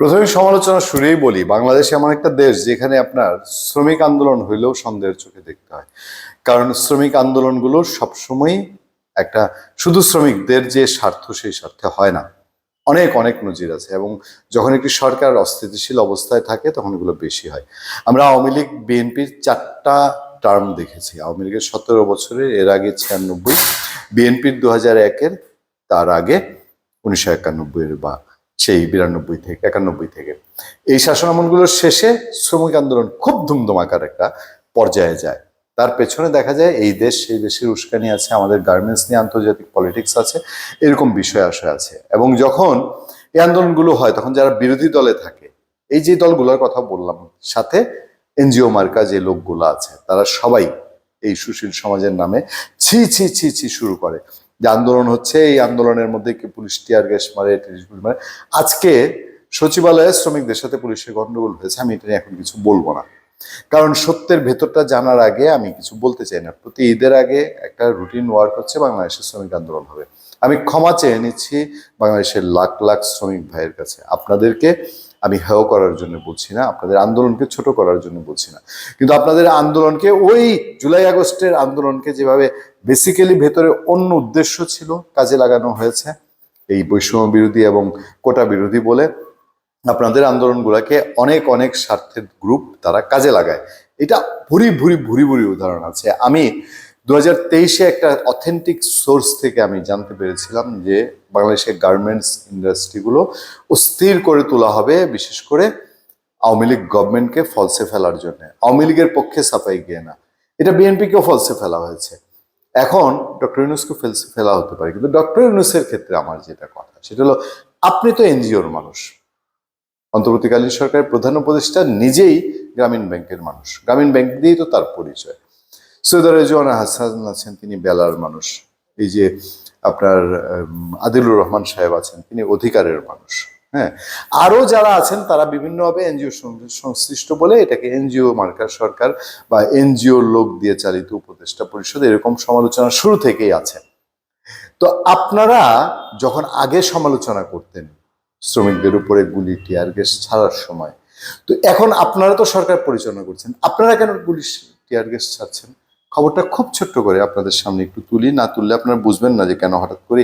প্রথমে সমালোচনা শুরুই বলি, বাংলাদেশ এমন একটা দেশ যেখানে আপনার শ্রমিক আন্দোলন হইলেও সন্দেহের চোখে দেখতে হয়। কারণ শ্রমিক আন্দোলনগুলো সবসময়ই একটা, শুধু শ্রমিকদের যে স্বার্থ সেই স্বার্থে হয় না। অনেক অনেক নজির আছে এবং যখন একটি সরকার অস্থিতিশীল অবস্থায় থাকে তখন এগুলো বেশি হয়। আমরা আওয়ামী লীগ, বিএনপির চারটা টার্ম দেখেছি। আওয়ামী লীগের সতেরো বছরের, এর আগে ছিয়ানব্বই, বিএনপির দু হাজার একের, তার আগে উনিশশো একানব্বইয়ের বা সেই বিরানব্বই থেকে, একানব্বই থেকে। এই শাসনামলগুলোর শেষে শ্রমিক আন্দোলন খুব ধুমধমাকার একটা পর্যায়ে যায়। তার পেছনে দেখা যায় এই দেশ, সেই দেশের উস্কানি আছে, আমাদের গার্মেন্টস নিয়ে আন্তর্জাতিক পলিটিক্স আছে, এরকম বিষয় আশা আছে। এবং যখন এই আন্দোলনগুলো হয়, তখন যারা বিরোধী দলে থাকে, এই যে দলগুলোর কথা বললাম, সাথে এনজিও মার্কা যে লোকগুলো আছে, তারা সবাই এই সুশীল সমাজের নামে ছি ছি ছি ছি শুরু করে। যে আন্দোলন হচ্ছে, এই আন্দোলনের মধ্যে কি পুলিশ টিয়ার গ্যাস মারে মারে? আজকে সচিবালয়ে শ্রমিকদের সাথে পুলিশের গন্ডগোল হয়েছে, আমি এটা নিয়ে এখন কিছু বলব না। কারণ সত্যের ভেতরটা জানার আগে আমি কিছু বলতে চাই না। প্রতি ঈদের আগে একটা রুটিন ওয়ার্ক হচ্ছে, বাংলাদেশের শ্রমিক আন্দোলন হবে। আমি ক্ষমা চেয়ে নিচ্ছি বাংলাদেশের লাখ লাখ শ্রমিক ভাইয়ের কাছে। আপনাদেরকে আমি হেয় করার জন্য বলছি না, আপনাদের আন্দোলনকে ছোট করার জন্য বলছি না। কিন্তু আপনাদের আন্দোলনকে ওই জুলাই আগস্টের আন্দোলনকে যেভাবে বেসিক্যালি ভেতরে অন্য উদ্দেশ্য ছিল কাজে লাগানো হয়েছে, এই বৈষম্য বিরোধী এবং কোটা বিরোধী বলে আপনাদের আন্দোলনগুলোকে অনেক অনেক স্বার্থের গ্রুপ তারা কাজে লাগায়। এটা ভুরি ভুরি ভুরি ভুরি উদাহরণ আছে। আমি দু হাজার তেইশে একটা অথেন্টিক সোর্স থেকে আমি জানতে পেরেছিলাম যে বাংলাদেশের গার্মেন্টস ইন্ডাস্ট্রিগুলো অস্থির করে তোলা হবে, বিশেষ করে আওয়ামী লীগ গভর্নমেন্টকে ফলসে ফেলার জন্য। আওয়ামী লীগের পক্ষে সাফাই গিয়ে না। এটা বিএনপিকেও ফলসে ফেলা হয়েছে। এখন ডক্টর ইউনুসকে ফেলসে ফেলা হতে পারে। কিন্তু ডক্টর ইউনুসের ক্ষেত্রে আমার যেটা কথা, সেটা হলো আপনি তো এনজিওর মানুষ। অন্তর্বর্তীকালীন সরকারের প্রধান উপদেষ্টা নিজেই গ্রামীণ ব্যাংকের মানুষ। গ্রামীণ ব্যাংক দিয়েই তো তার পরিচয়। সৈয়দ রেজওয়ানা হাসান আছেন, তিনি বেলার মানুষ। এই যে আপনার আদিলুর রহমান সাহেব আছেন, তিনি অধিকারের মানুষ। হ্যাঁ আরও যারা আছেন, তারা বিভিন্নভাবে এনজিও সংশ্লিষ্ট বলে এটাকে এনজিও মার্কার সরকার বা এনজিও লোক দিয়ে চালিত উপদেষ্টা পরিষদ এরকম সমালোচনা শুরু থেকেই আছে। তো আপনারা যখন আগে সমালোচনা করতেন শ্রমিকদের উপরে গুলি, টিয়ার গ্যাস ছাড়ার সময়, তো এখন আপনারা তো সরকার পরিচালনা করছেন, আপনারা কেন গুলি, টিয়ার গ্যাস ছাড়ছেন? খবরটা খুব ছোট্ট করে আপনাদের সামনে একটু তুলি, না তুললে আপনারা বুঝবেন না যে কেন হঠাৎ করে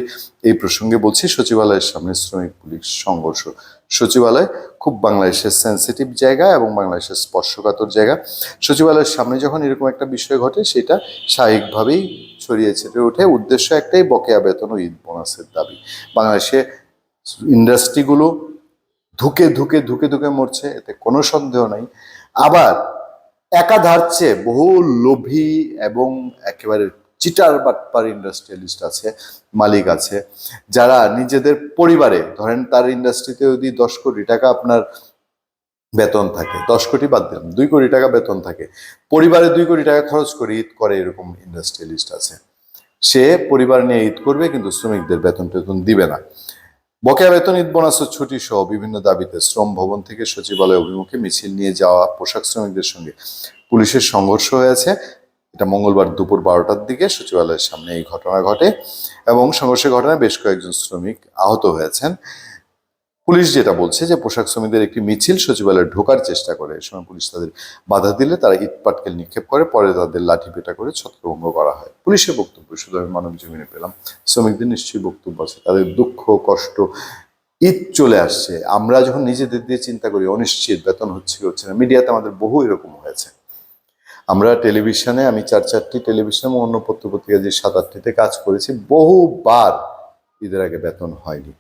এই প্রসঙ্গে বলছি, সচিবালয়ের সামনে শ্রমিক পুলিশ সংঘর্ষ। সচিবালয় খুব বাংলাদেশের সেন্সিটিভ জায়গা এবং বাংলাদেশের স্পর্শকাতর জায়গা। সচিবালয়ের সামনে যখন এরকম একটা বিষয় ঘটে, সেটা স্বাভাবিকভাবেই ছড়িয়ে ছিটে ওঠে। উদ্দেশ্য একটাই, বকেয়া বেতন ও ঈদ বোনাসের দাবি। বাংলাদেশে ইন্ডাস্ট্রিগুলো ধুকে ধুকে ধুকে ধুকে মরছে, এতে কোনো সন্দেহ নাই। আবার একাধারছে বহু লোভী এবং একেবারে চিটার বাটপার ইন্ডাস্ট্রিয়ালিস্ট আছে, মালিক আছে, যারা নিজেদের পরিবারে, ধরেন তার ইন্ডাস্ট্রিতে যদি দশ কোটি টাকা আপনার বেতন থাকে, দশ কোটি বাদ দিলাম দুই কোটি টাকা বেতন থাকে, পরিবারে দুই কোটি টাকা খরচ করে ঈদ করে এরকম ইন্ডাস্ট্রিয়ালিস্ট আছে। সে পরিবার নিয়ে ঈদ করবে কিন্তু শ্রমিকদের বেতন টেতন দিবে না। বকেয়া বেতন, ঈদ বোনাস ছুটি সহ বিভিন্ন দাবিতে শ্রম ভবন থেকে সচিবালয় অভিমুখে মিছিল নিয়ে যাওয়া পোশাক শ্রমিকদের সঙ্গে পুলিশের সংঘর্ষ হয়েছে এটা মঙ্গলবার দুপুর বারোটার দিকে সচিবালয়ের সামনে এই ঘটনা ঘটে এবং সংঘর্ষের ঘটনায় বেশ কয়েকজন শ্রমিক আহত হয়েছেন। পুলিশ যেটা বলছে যে পোশাক শ্রমিকদের একটি মিছিল সচিবালয়ে ঢোকার চেষ্টা করে। এ সময় পুলিশ তাদের বাধা দিলে তারা ইট পাটকেল নিক্ষেপ করে, পরে তাদের লাঠি পেটা করে ছত্রভঙ্গ করা হয়। পুলিশের বক্তব্য, শুধু আমি মানব জমিনে পেলাম। শ্রমিকদের নিশ্চয়ই বক্তব্য আছে, তাদের দুঃখ, কষ্ট ঈদ চলে আসছে। আমরা যখন নিজেদের দিয়ে চিন্তা করি, অনিশ্চিত, বেতন হচ্ছে হচ্ছে না, মিডিয়াতে আমাদের বহু এরকম হয়েছে। আমরা টেলিভিশনে, আমি চার চারটি টেলিভিশন এবং অন্য পত্রপত্রিকা যে সাত আটটিতে কাজ করেছি, বহুবার ঈদের আগে বেতন হয়নি।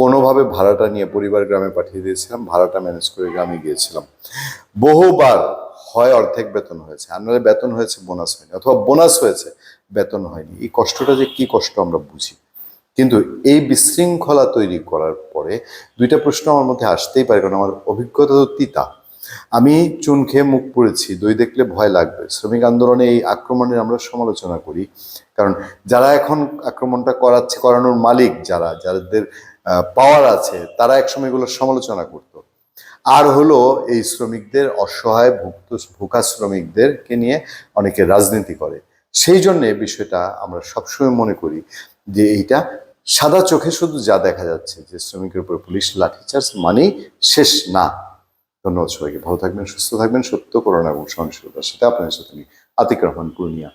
কোনোভাবে ভাড়াটা নিয়ে পরিবার গ্রামে পাঠিয়ে দিয়েছিলাম, ভাড়াটা ম্যানেজ করে গ্রামে গিয়েছিলাম। বহুবার হয় অর্ধেক বেতন হয়েছে নাহলে বেতন হয়েছে বোনাস হয়নি, অথবা বোনাস হয়েছে, বেতন হয়নি। এই কষ্টটা যে কি কষ্ট আমরা বুঝি। কিন্তু এই বিশৃঙ্খলা তৈরি করার পরে দুইটা প্রশ্ন আমার মধ্যে আসতেই পারে, কারণ আমার অভিজ্ঞতা তো তিতা। আমি চুন খেয়ে মুখ পড়েছি, দই দেখলে ভয় লাগবে। শ্রমিক আন্দোলনে এই আক্রমণের আমরা সমালোচনা করি, কারণ যারা এখন আক্রমণটা করাচ্ছে, করানোর মালিক যারা, যাদের পাওয়ার আছে, তারা একসময় এগুলোর সমালোচনা করত। আর হলো এই শ্রমিকদের, অসহায় ভুক্ত, ভোকা শ্রমিকদেরকে নিয়ে অনেকে রাজনীতি করে। সেই জন্য বিষয়টা আমরা সবসময় মনে করি যে এইটা সাদা চোখে শুধু যা দেখা যাচ্ছে, যে শ্রমিকের উপর পুলিশ লাঠিচার্জ মানেই শেষ না। ধন্যবাদ সবাইকে। ভালো থাকবেন, সুস্থ থাকবেন। সত্য করোনা এবং সহনশীলতা সেটা আপনাদের সাথে আমি আতিক রহমান, পূর্ণিয়া।